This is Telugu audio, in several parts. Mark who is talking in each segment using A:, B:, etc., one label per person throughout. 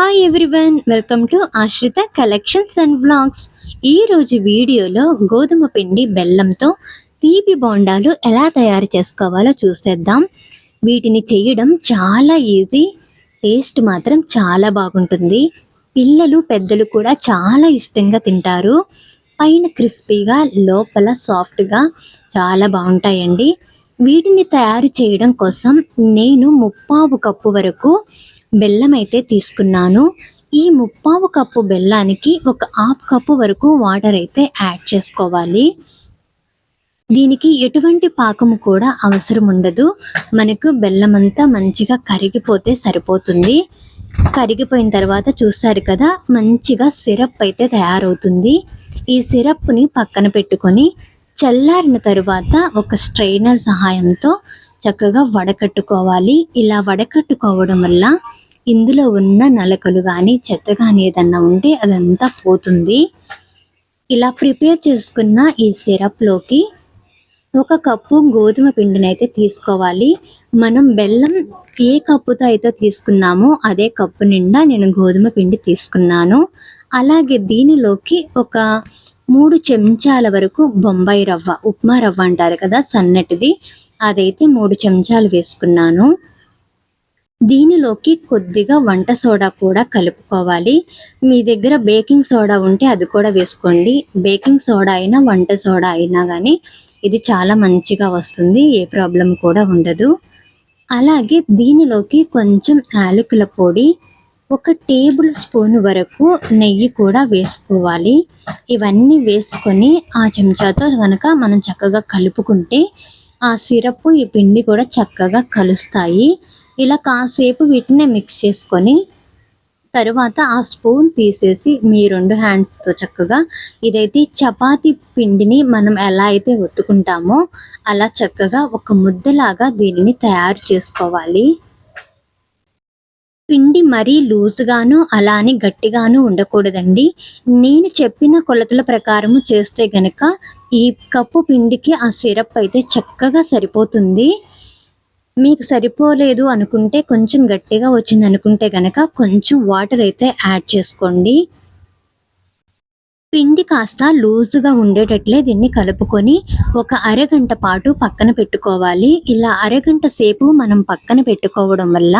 A: Hi everyone welcome to Ashritha collections and vlogs ఈ రోజు వీడియోలో గోధుమ పిండి బెల్లంతో తీపి బోండాలు ఎలా తయారు చేసుకోవాలో చూసేద్దాం. వీటిని చేయడం చాలా ఈజీ టేస్ట్ మాత్రం చాలా బాగుంటుంది. పిల్లలు పెద్దలు కూడా చాలా ఇష్టంగా తింటారు. పైన క్రిస్పీగా లోపల సాఫ్ట్గా చాలా బాగుంటాయండి. వీటిని తయారు చేయడం కోసం నేను ముప్పావు కప్పు వరకు బెల్లం అయితే తీసుకున్నాను. ఈ ముప్పావు కప్పు బెల్లానికి ఒక హాఫ్ కప్పు వరకు వాటర్ అయితే యాడ్ చేసుకోవాలి. దీనికి ఎటువంటి పాకము కూడా అవసరం ఉండదు. మనకు బెల్లం అంతా మంచిగా కరిగిపోతే సరిపోతుంది. కరిగిపోయిన తర్వాత చూస్తారు కదా మంచిగా సిరప్ అయితే తయారవుతుంది. ఈ సిరప్ని పక్కన పెట్టుకొని చల్లారిన తరువాత ఒక స్ట్రైనర్ సహాయంతో చక్కగా వడకట్టుకోవాలి. ఇలా వడకట్టుకోవడం వల్ల ఇందులో ఉన్న నలకలు కానీ చెత్త కానీ ఏదన్నా ఉంటే అదంతా పోతుంది. ఇలా ప్రిపేర్ చేసుకున్న ఈ సిరప్లోకి ఒక కప్పు గోధుమ పిండిని అయితే తీసుకోవాలి. మనం బెల్లం ఏ కప్పుతో అయితే తీసుకున్నామో అదే కప్పు నిండా నేను గోధుమ పిండి తీసుకున్నాను. అలాగే దీనిలోకి ఒక మూడు చెంచాల వరకు బొంబాయి రవ్వ ఉప్మా రవ్వ అంటారు కదా సన్నటిది. అదైతే మూడు చెంచాలు వేసుకున్నాను. దీనిలోకి కొద్దిగా వంట సోడా కూడా కలుపుకోవాలి. మీ దగ్గర బేకింగ్ సోడా ఉంటే అది కూడా వేసుకోండి. బేకింగ్ సోడా అయినా వంట సోడా అయినా కానీ ఇది చాలా మంచిగా వస్తుంది. ఏ ప్రాబ్లం కూడా ఉండదు. అలాగే దీనిలోకి కొంచెం యాలకుల పొడి ఒక టేబుల్ స్పూన్ వరకు నెయ్యి కూడా వేసుకోవాలి. ఇవన్నీ వేసుకొని ఆ చెంచాతో కనుక మనం చక్కగా కలుపుకుంటే ఆ సిరప్ ఈ పిండి కూడా చక్కగా కలుస్తాయి. ఇలా కాసేపు వీటిని మిక్స్ చేసుకొని తరువాత ఆ స్పూన్ తీసేసి మీ రెండు హ్యాండ్స్తో చక్కగా ఇదైతే చపాతీ పిండిని మనం ఎలా అయితే ఒత్తుకుంటామో అలా చక్కగా ఒక ముద్దలాగా దీనిని తయారు చేసుకోవాలి. పిండి మరీ లూజ్గాను అలా అని గట్టిగాను ఉండకూడదండి. నేను చెప్పిన కొలతల ప్రకారము చేస్తే గనక ఈ కప్పు పిండికి ఆ సిరప్ అయితే చక్కగా సరిపోతుంది. మీకు సరిపోలేదు అనుకుంటే కొంచెం గట్టిగా వచ్చింది అనుకుంటే కనుక కొంచెం వాటర్ అయితే యాడ్ చేసుకోండి. పిండి కాస్త లూజుగా ఉండేటట్లే దీన్ని కలుపుకొని ఒక అరగంట పాటు పక్కన పెట్టుకోవాలి. ఇలా అరగంట సేపు మనం పక్కన పెట్టుకోవడం వల్ల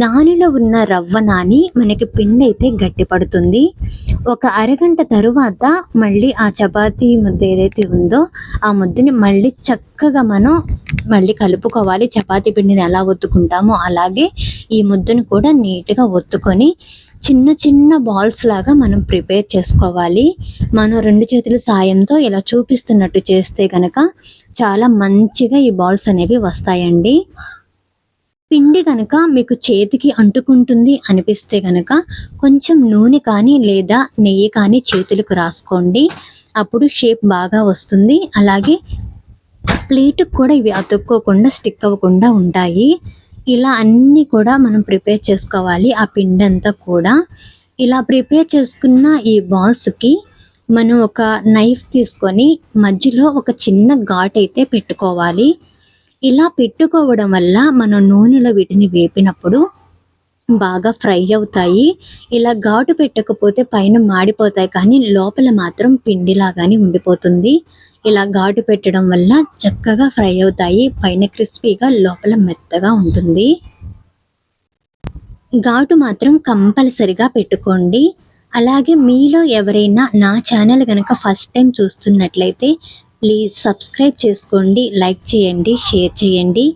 A: దానిలో ఉన్న రవ్వ నాని మనకి పిండి అయితే గట్టిపడుతుంది. ఒక అరగంట తరువాత మళ్ళీ ఆ చపాతీ ముద్ద ఏదైతే ఉందో ఆ ముద్దని మళ్ళీ చక్కగా మనం మళ్ళీ కలుపుకోవాలి. చపాతీ పిండిని ఎలా ఒత్తుకుంటామో అలాగే ఈ ముద్దను కూడా నీట్గా ఒత్తుకొని చిన్న చిన్న బాల్స్ లాగా మనం ప్రిపేర్ చేసుకోవాలి. మనం రెండు చేతుల సాయంతో ఇలా చూపిస్తున్నట్టు చేస్తే కనుక చాలా మంచిగా ఈ బాల్స్ అనేవి వస్తాయండి. పిండి కనుక మీకు చేతికి అంటుకుంటుంది అనిపిస్తే కనుక కొంచెం నూనె కానీ లేదా నెయ్యి కానీ చేతులకు రాసుకోండి. అప్పుడు షేప్ బాగా వస్తుంది. అలాగే ప్లేట్కి కూడా ఇవి అతుక్కోకుండా స్టిక్ అవ్వకుండా ఉంటాయి. ఇలా అన్నీ కూడా మనం ప్రిపేర్ చేసుకోవాలి ఆ పిండి అంతా కూడా. ఇలా ప్రిపేర్ చేసుకున్న ఈ బాల్స్కి మనం ఒక నైఫ్ తీసుకొని మధ్యలో ఒక చిన్న ఘాట్ అయితే పెట్టుకోవాలి. ఇలా పెట్టుకోవడం వల్ల మనం నూనెలో వీటిని వేపినప్పుడు బాగా ఫ్రై అవుతాయి. ఇలా ఘాటు పెట్టకపోతే పైన మాడిపోతాయి కానీ లోపల మాత్రం పిండిలాగానే ఉండిపోతుంది. ఇలా ఘాటు పెట్టడం వల్ల చక్కగా ఫ్రై అవుతాయి. పైన క్రిస్పీగా లోపల మెత్తగా ఉంటుంది. ఘాటు మాత్రం కంపల్సరిగా పెట్టుకోండి. అలాగే మీలో ఎవరైనా నా ఛానల్ కనుక ఫస్ట్ టైం చూస్తున్నట్లయితే ప్లీజ్ సబ్స్క్రైబ్ చేసుకోండి లైక్ చేయండి షేర్ చేయండి.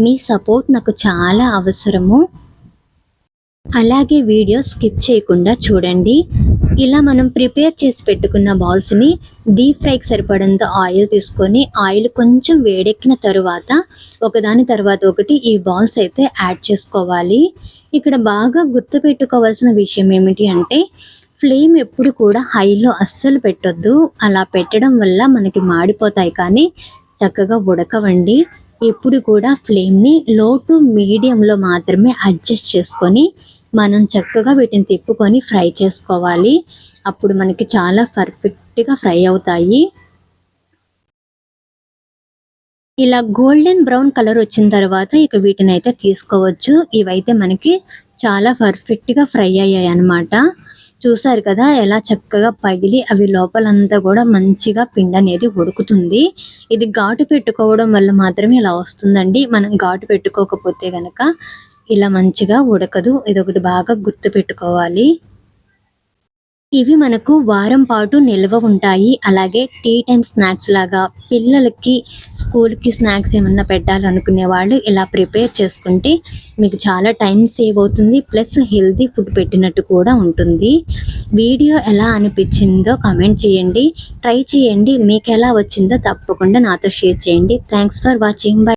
A: మీ సపోర్ట్ నాకు చాలా అవసరము. అలాగే వీడియో స్కిప్ చేయకుండా చూడండి. ఇలా మనం ప్రిపేర్ చేసి పెట్టుకున్న బాల్స్ని డీప్ ఫ్రైకి సరిపడంత ఆయిల్ తీసుకొని ఆయిల్ కొంచెం వేడెక్కిన తరువాత ఒకదాని తర్వాత ఒకటి ఈ బాల్స్ అయితే యాడ్ చేసుకోవాలి. ఇక్కడ బాగా గుర్తుపెట్టుకోవాల్సిన విషయం ఏమిటి అంటే ఫ్లేమ్ ఎప్పుడు కూడా హైలో అస్సలు పెట్టొద్దు. అలా పెట్టడం వల్ల మనకి మాడిపోతాయి కానీ చక్కగా ఉడకవండి. ఎప్పుడు కూడా ఫ్లేమ్ని లో టు మీడియంలో మాత్రమే అడ్జస్ట్ చేసుకొని మనం చక్కగా వీటిని తిప్పుకొని ఫ్రై చేసుకోవాలి. అప్పుడు మనకి చాలా పర్ఫెక్ట్గా ఫ్రై అవుతాయి. ఇలా గోల్డెన్ బ్రౌన్ కలర్ వచ్చిన తర్వాత ఇక వీటిని అయితే తీసుకోవచ్చు. ఇవైతే మనకి చాలా పర్ఫెక్ట్గా ఫ్రై అయ్యాయి అన్నమాట. చూసారు కదా ఎలా చక్కగా పగిలి అవి లోపలంతా కూడా మంచిగా పిండి అనేది ఉడుకుతుంది. ఇది ఘాటు పెట్టుకోవడం వల్ల మాత్రమే ఇలా వస్తుందండి. మనం ఘాటు పెట్టుకోకపోతే కనుక ఇలా మంచిగా ఉడకదు. ఇది ఒకటి బాగా గుర్తు పెట్టుకోవాలి. ఇవి మనకు వారం పాటు నిల్వ ఉంటాయి. అలాగే టీ టైం స్నాక్స్ లాగా పిల్లలకి స్కూల్కి స్నాక్స్ ఏమన్నా పెట్టాలనుకునే వాళ్ళు ఇలా ప్రిపేర్ చేసుకుంటే మీకు చాలా టైం సేవ్ అవుతుంది. ప్లస్ హెల్తీ ఫుడ్ పెట్టినట్టు కూడా ఉంటుంది. వీడియో ఎలా అనిపించిందో కమెంట్ చేయండి. ట్రై చేయండి. మీకు ఎలా వచ్చిందో తప్పకుండా నాతో షేర్ చేయండి. Thanks for watching. బై.